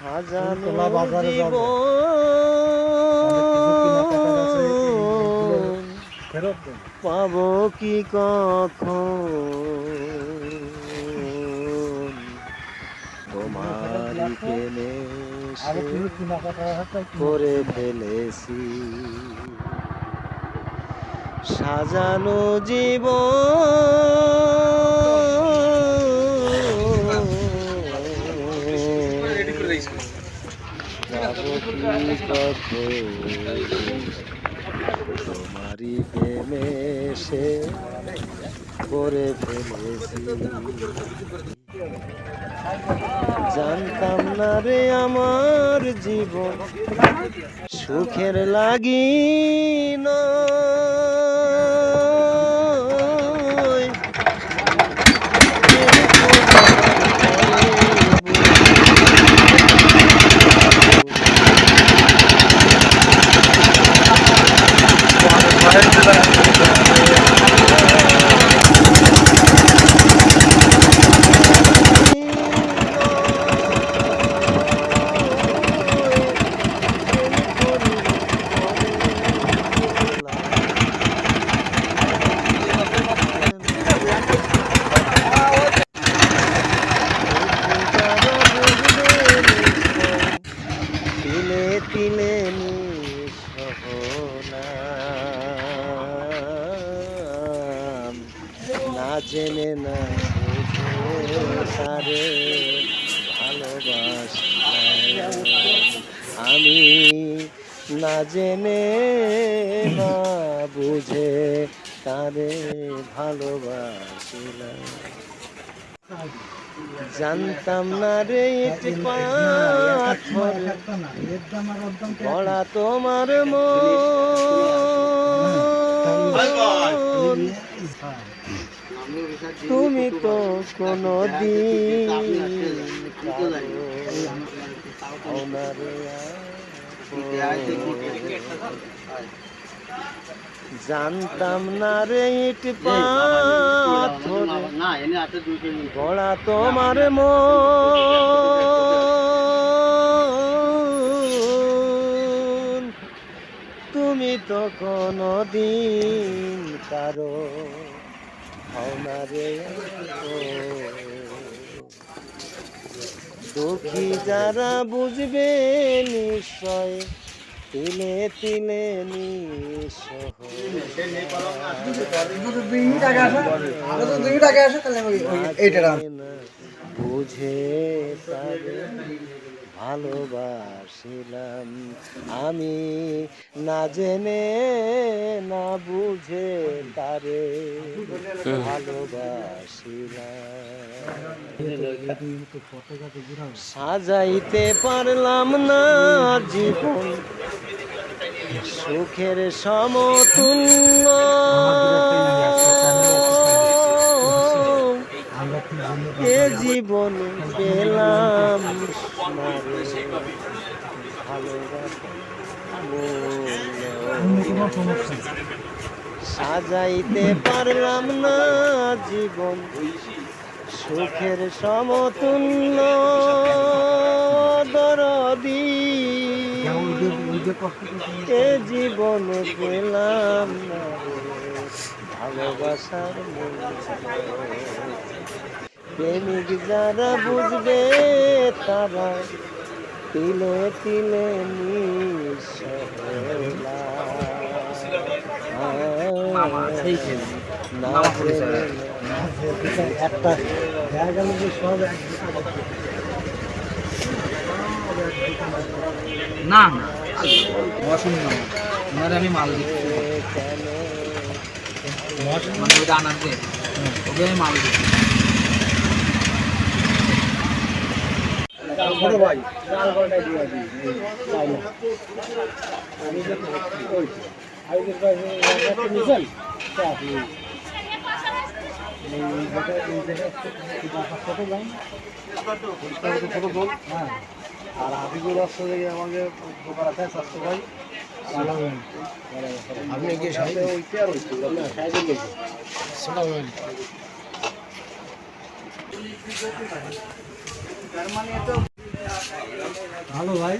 সাজানো জীবন। পাবো কি কখন? তোমার কিনে- করে ফেলেছি। সাজানো জীব তোমারই প্রেমে সে করে ফেলেছি জানতাম না রে আমার জীবন সুখের লাগি নয়। জেনে না তারে ভালোবাস আমি না জেনে না বুঝে তারে ভালোবাসিলাম জানতাম না রে। বড়া তোমার হ্যাঁ। তুমি তো কোনো দিন জানতাম না রে ইট পাথর, গড়া তোমার মন। তুমি তো কোনো দিন কারও দুঃখী যারা বুঝবে নিশ্চয় তিলে তিলে। বুঝে তারে ভালোবাসিলাম। আমি না জেনে না বুঝে তারে ভালোবাসিলাম। সাজাইতে পারলাম না জীবন সুখের সমতুল্য। এ জীবন পেলাম নেই। সাজাইতে পারলাম না জীবন সুখের সমতুল্য দরদি এ জীবন পেলাম না ভালোবাসার মূল্য প্রেমিক যারা বুঝবে তারা তিলে তিলে একটা দেখা গেল যে সব না না অসুবিধা ওনারে আমি মাল দিচ্ছি। মানে ওইটা আনার ওকে আমি মাল দিচ্ছি। ছোট ভাই। আর হাবিবুর রাস্তা থেকে আমাকে দোকান আছে স্বাস্থ্য ভাই আমি মানে তো ভালো ভাই।